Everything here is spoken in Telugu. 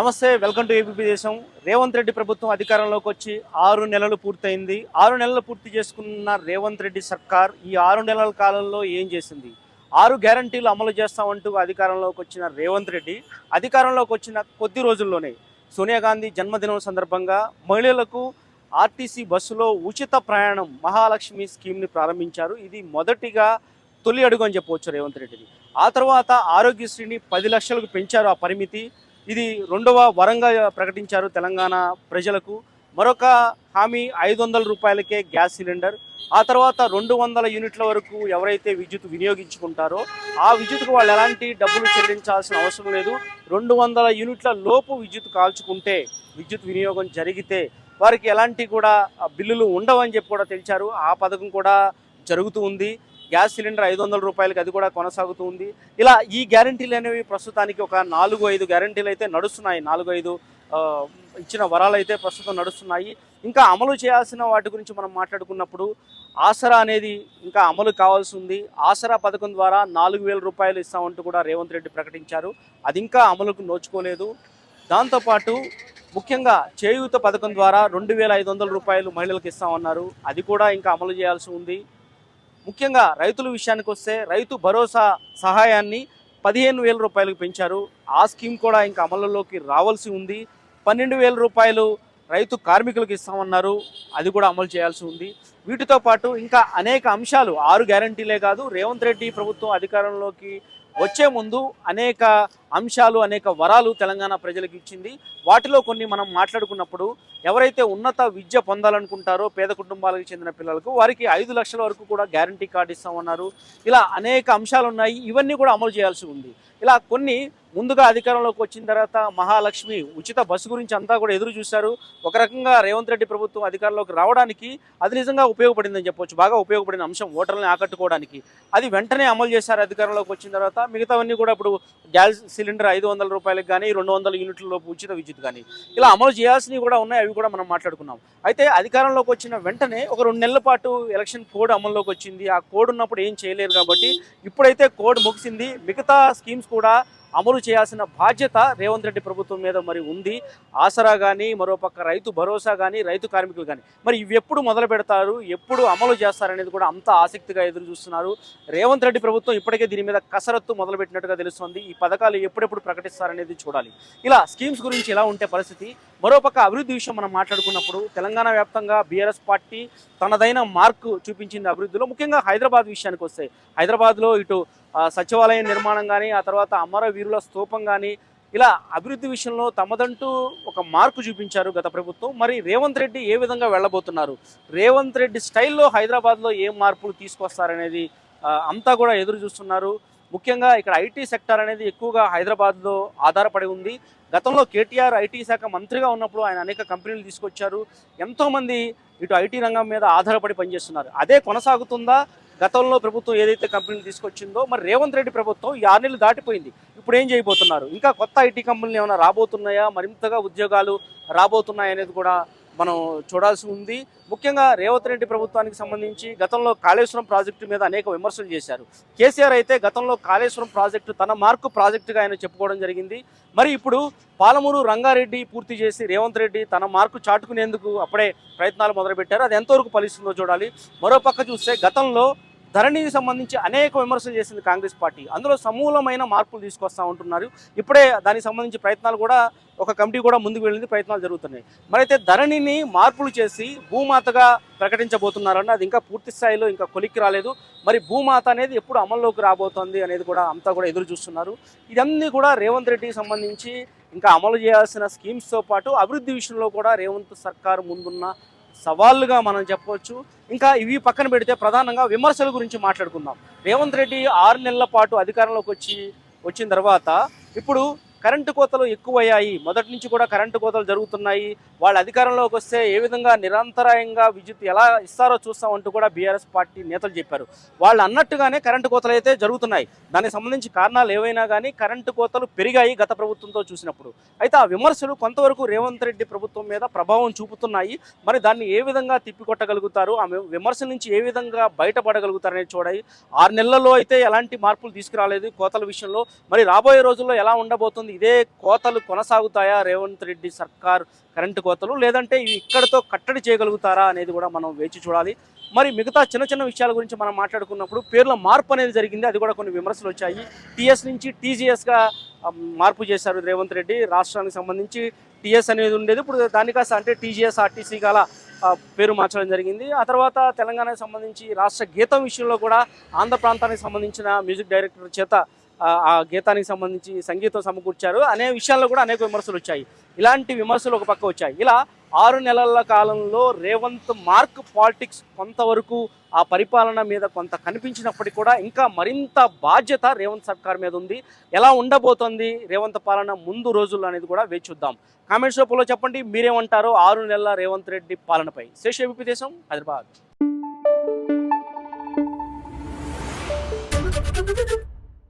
నమస్తే వెల్కమ్ టు ఏపీ దేశం. రేవంత్ రెడ్డి ప్రభుత్వం అధికారంలోకి వచ్చి ఆరు నెలలు పూర్తయింది. ఆరు నెలలు పూర్తి చేసుకున్న రేవంత్ రెడ్డి సర్కార్ ఈ ఆరు నెలల కాలంలో ఏం చేసింది? ఆరు గ్యారంటీలు అమలు చేస్తామంటూ అధికారంలోకి వచ్చిన రేవంత్ రెడ్డి అధికారంలోకి వచ్చిన కొద్ది రోజుల్లోనే సోనియా గాంధీ జన్మదినం సందర్భంగా మహిళలకు ఆర్టీసీ బస్సులో ఉచిత ప్రయాణం మహాలక్ష్మి స్కీమ్ని ప్రారంభించారు. ఇది మొదటిగా తొలి అడుగు అని చెప్పవచ్చు రేవంత్ రెడ్డిది. ఆ తర్వాత ఆరోగ్యశ్రీని పది లక్షలకు పెంచారు ఆ పరిమితి. ఇది రెండవ వరంగా ప్రకటించారు తెలంగాణ ప్రజలకు. మరొక హామీ ఐదు వందల రూపాయలకే గ్యాస్ సిలిండర్. ఆ తర్వాత రెండు వందల యూనిట్ల వరకు ఎవరైతే విద్యుత్ వినియోగించుకుంటారో ఆ విద్యుత్కు వాళ్ళు ఎలాంటి డబ్బులు చెల్లించాల్సిన అవసరం లేదు. రెండు వందల యూనిట్ల లోపు విద్యుత్ కాల్చుకుంటే విద్యుత్ వినియోగం జరిగితే వారికి ఎలాంటి కూడా బిల్లులు ఉండవని చెప్పి కూడా తెలిచారు. ఆ పథకం కూడా జరుగుతూ ఉంది. గ్యాస్ సిలిండర్ ఐదు వందల రూపాయలకి అది కూడా కొనసాగుతూ ఉంది. ఇలా ఈ గ్యారంటీలు అనేవి ప్రస్తుతానికి ఒక నాలుగు ఐదు గ్యారంటీలు అయితే నడుస్తున్నాయి. నాలుగు ఐదు ఇచ్చిన వరాలు అయితే ప్రస్తుతం నడుస్తున్నాయి. ఇంకా అమలు చేయాల్సిన వాటి గురించి మనం మాట్లాడుకున్నప్పుడు ఆసరా అనేది ఇంకా అమలు కావాల్సి ఉంది. ఆసరా పథకం ద్వారా నాలుగు వేల రూపాయలు ఇస్తామంటూ కూడా రేవంత్ రెడ్డి ప్రకటించారు. అది ఇంకా అమలుకు నోచుకోలేదు. దాంతోపాటు ముఖ్యంగా చేయూత పథకం ద్వారా రెండు వేల ఐదు వందల రూపాయలు మహిళలకు ఇస్తామన్నారు. అది కూడా ఇంకా అమలు చేయాల్సి ఉంది. ముఖ్యంగా రైతుల విషయానికి వస్తే రైతు భరోసా సహాయాన్ని పదిహేను వేల రూపాయలకు పెంచారు. ఆ స్కీమ్ కూడా ఇంకా అమలులోకి రావాల్సి ఉంది. పన్నెండు వేల రూపాయలు రైతు కార్మికులకు ఇస్తామన్నారు. అది కూడా అమలు చేయాల్సి ఉంది. వీటితో పాటు ఇంకా అనేక అంశాలు ఆరు గ్యారంటీలే కాదు రేవంత్ రెడ్డి ప్రభుత్వం అధికారంలోకి వచ్చే ముందు అనేక అంశాలు అనేక వరాలు తెలంగాణ ప్రజలకు ఇచ్చింది. వాటిలో కొన్ని మనం మాట్లాడుకున్నప్పుడు ఎవరైతే ఉన్నత విద్య పొందాలనుకుంటారో పేద కుటుంబాలకు చెందిన పిల్లలకు వారికి ఐదు లక్షల వరకు కూడా గ్యారంటీ కార్డు ఇస్తామన్నారు. ఇలా అనేక అంశాలు ఉన్నాయి. ఇవన్నీ కూడా అమలు చేయాల్సి ఉంది. ఇలా కొన్ని ముందుగా అధికారంలోకి వచ్చిన తర్వాత మహాలక్ష్మి ఉచిత బస్సు గురించి అంతా కూడా ఎదురు చూశారు. ఒక రకంగా రేవంత్ రెడ్డి ప్రభుత్వం అధికారంలోకి రావడానికి అది నిజంగా ఉపయోగపడిందని చెప్పొచ్చు. బాగా ఉపయోగపడిన అంశం ఓటర్లను ఆకట్టుకోవడానికి. అది వెంటనే అమలు చేశారు అధికారంలోకి వచ్చిన తర్వాత. మిగతావన్నీ కూడా ఇప్పుడు గ్యాస్ సిలిండర్ ఐదు వందల రూపాయలకు కానీ రెండు వందల యూనిట్ల లోపు ఉచిత విద్యుత్ కానీ. ఇలా అమలు చేయాల్సినవి కూడా ఉన్నాయి అవి కూడా మనం మాట్లాడుకున్నాం. అయితే అధికారంలోకి వచ్చిన వెంటనే ఒక రెండు నెలల పాటు ఎలక్షన్ కోడ్ అమల్లోకి వచ్చింది. ఆ కోడ్ ఉన్నప్పుడు ఏం చేయలేరు కాబట్టి ఇప్పుడైతే కోడ్ ముగిసింది. మిగతా స్కీమ్స్ కూడా అమలు చేయాల్సిన బాధ్యత రేవంత్ రెడ్డి ప్రభుత్వం మీద మరి ఉంది. ఆసరా కానీ మరోపక్క రైతు భరోసా కానీ రైతు కార్మికులు కానీ మరి ఇవి ఎప్పుడు మొదలు పెడతారు? ఎప్పుడు అమలు చేస్తారనేది కూడా అంత ఆసక్తిగా ఎదురు చూస్తున్నారు. రేవంత్ రెడ్డి ప్రభుత్వం ఇప్పటికే దీని మీద కసరత్తు మొదలుపెట్టినట్టుగా తెలుస్తుంది. ఈ పథకాలు ఎప్పుడెప్పుడు ప్రకటిస్తారనేది చూడాలి. ఇలా స్కీమ్స్ గురించి ఎలా ఉంటే పరిస్థితి? మరోపక్క అభివృద్ధి విషయం మనం మాట్లాడుకున్నప్పుడు తెలంగాణ వ్యాప్తంగా బీఆర్ఎస్ పార్టీ తనదైన మార్కు చూపించింది అభివృద్ధిలో. ముఖ్యంగా హైదరాబాద్ విషయానికి వస్తే హైదరాబాద్లో ఇటు సచివాలయం నిర్మాణం కానీ ఆ తర్వాత అమరవీరుల స్తూపం కానీ ఇలా అభివృద్ధి విషయంలో తమదంటూ ఒక మార్పు చూపించారు గత ప్రభుత్వం. మరి రేవంత్ రెడ్డి ఏ విధంగా వెళ్ళబోతున్నారు? రేవంత్ రెడ్డి స్టైల్లో హైదరాబాద్లో ఏం మార్పులు తీసుకొస్తారనేది అంతా కూడా ఎదురు చూస్తున్నారు. ముఖ్యంగా ఇక్కడ ఐటీ సెక్టర్ అనేది ఎక్కువగా హైదరాబాద్లో ఆధారపడి ఉంది. గతంలో కేటీఆర్ ఐటీ శాఖ మంత్రిగా ఉన్నప్పుడు ఆయన అనేక కంపెనీలు తీసుకొచ్చారు. ఎంతోమంది ఇటు ఐటీ రంగం మీద ఆధారపడి పనిచేస్తున్నారు. అదే కొనసాగుతుందా? గతంలో ప్రభుత్వం ఏదైతే కంపెనీలు తీసుకొచ్చిందో మరి రేవంత్ రెడ్డి ప్రభుత్వం ఈ ఆరు నెలలు దాటిపోయింది. ఇప్పుడు ఏం చేయబోతున్నారు? ఇంకా కొత్త ఐటీ కంపెనీలు ఏమైనా రాబోతున్నాయా? మరింతగా ఉద్యోగాలు రాబోతున్నాయనేది కూడా మనం చూడాల్సి ఉంది. ముఖ్యంగా రేవంత్ రెడ్డి ప్రభుత్వానికి సంబంధించి గతంలో కాళేశ్వరం ప్రాజెక్టు మీద అనేక విమర్శలు చేశారు. కేసీఆర్ అయితే గతంలో కాళేశ్వరం ప్రాజెక్టు తన మార్కు ప్రాజెక్టుగా ఆయన చెప్పుకోవడం జరిగింది. మరి ఇప్పుడు పాలమూరు రంగారెడ్డి పూర్తి చేసి రేవంత్ రెడ్డి తన మార్కు చాటుకునేందుకు అప్పుడే ప్రయత్నాలు మొదలుపెట్టారు. అది ఎంతవరకు ఫలిస్తుందో చూడాలి. మరోపక్క చూస్తే గతంలో ధరణికి సంబంధించి అనేక విమర్శలు చేసింది కాంగ్రెస్ పార్టీ. అందులో సమూలమైన మార్పులు తీసుకొస్తా ఉంటున్నారు. ఇప్పుడే దానికి సంబంధించి ప్రయత్నాలు కూడా ఒక కమిటీ కూడా ముందుకు వెళ్ళింది ప్రయత్నాలు జరుగుతున్నాయి. మరైతే ధరణిని మార్పులు చేసి భూమాతగా ప్రకటించబోతున్నారన్న అది ఇంకా పూర్తి స్థాయిలో ఇంకా కొలిక్కి రాలేదు. మరి భూమాత అనేది ఎప్పుడు అమల్లోకి రాబోతోంది అనేది కూడా అంతా కూడా ఎదురు చూస్తున్నారు. ఇదన్నీ కూడా రేవంత్ రెడ్డికి సంబంధించి ఇంకా అమలు చేయాల్సిన స్కీమ్స్తో పాటు అభివృద్ధి విషయంలో కూడా రేవంత్ సర్కారు ముందున్న సవాళ్ళుగా మనం చెప్పవచ్చు. ఇంకా ఇవి పక్కన పెడితే ప్రధానంగా విమర్శల గురించి మాట్లాడుకుందాం. రేవంత్ రెడ్డి ఆరు నెలల పాటు అధికారంలోకి వచ్చి వచ్చిన తర్వాత ఇప్పుడు కరెంటు కోతలు ఎక్కువయ్యాయి. మొదటి నుంచి కూడా కరెంటు కోతలు జరుగుతున్నాయి. వాళ్ళ అధికారంలోకి వస్తే ఏ విధంగా నిరంతరాయంగా విద్యుత్ ఎలా ఇస్తారో చూస్తామంటూ కూడా బీఆర్ఎస్ పార్టీ నేతలు చెప్పారు. వాళ్ళు అన్నట్టుగానే కరెంటు కోతలు అయితే జరుగుతున్నాయి. దానికి సంబంధించి కారణాలు ఏవైనా కానీ కరెంటు కోతలు పెరిగాయి గత ప్రభుత్వంతో చూసినప్పుడు. అయితే ఆ విమర్శలు కొంతవరకు రేవంత్ రెడ్డి ప్రభుత్వం మీద ప్రభావం చూపుతున్నాయి. మరి దాన్ని ఏ విధంగా తిప్పికొట్టగలుగుతారు? ఆ విమర్శల నుంచి ఏ విధంగా బయటపడగలుగుతారనేది చూడాలి. ఆరు నెలల్లో అయితే ఎలాంటి మార్పులు తీసుకురాలేదు కోతల విషయంలో. మరి రాబోయే రోజుల్లో ఎలా ఉండబోతుంది ఇదే కోతలు కొనసాగుతాయా? రేవంత్ రెడ్డి సర్కార్ కరెంటు కోతలు లేదంటే ఇవి ఇక్కడతో కట్టడి చేయగలుగుతారా అనేది కూడా మనం వేచి చూడాలి. మరి మిగతా చిన్న చిన్న విషయాల గురించి మనం మాట్లాడుకున్నప్పుడు పేర్ల మార్పు అనేది జరిగింది. అది కూడా కొన్ని విమర్శలు వచ్చాయి. టీఎస్ నుంచి టీజీఎస్గా మార్పు చేశారు రేవంత్ రెడ్డి. రాష్ట్రానికి సంబంధించి టీఎస్ అనేది ఉండేది. ఇప్పుడు దాని అంటే టీజీఎస్ ఆర్టీసీ గల పేరు మార్చడం జరిగింది. ఆ తర్వాత తెలంగాణకు సంబంధించి రాష్ట్ర గీతం విషయంలో కూడా ఆంధ్ర ప్రాంతానికి సంబంధించిన మ్యూజిక్ డైరెక్టర్ చేత ఆ, గీతానికి సంబంధించి సంగీతం సమకూర్చారు. అనే విషయాల్లో కూడా అనేక విమర్శలు వచ్చాయి. ఇలాంటి విమర్శలు ఒక పక్క వచ్చాయి. ఇలా ఆరు నెలల కాలంలో రేవంత్ మార్క్ పాలిటిక్స్ కొంతవరకు ఆ పరిపాలన మీద కొంత కనిపించినప్పటికీ కూడా ఇంకా మరింత బాధ్యత రేవంత్ సర్కార్ మీద ఉంది. ఎలా ఉండబోతోంది రేవంత్ పాలన ముందు రోజుల్లో అనేది కూడా వేచి చూద్దాం. కామెంట్స్ రూపంలో చెప్పండి. మీరేమంటారు ఆరు నెలల రేవంత్ రెడ్డి పాలనపై? శేష దేశం హైదరాబాద్.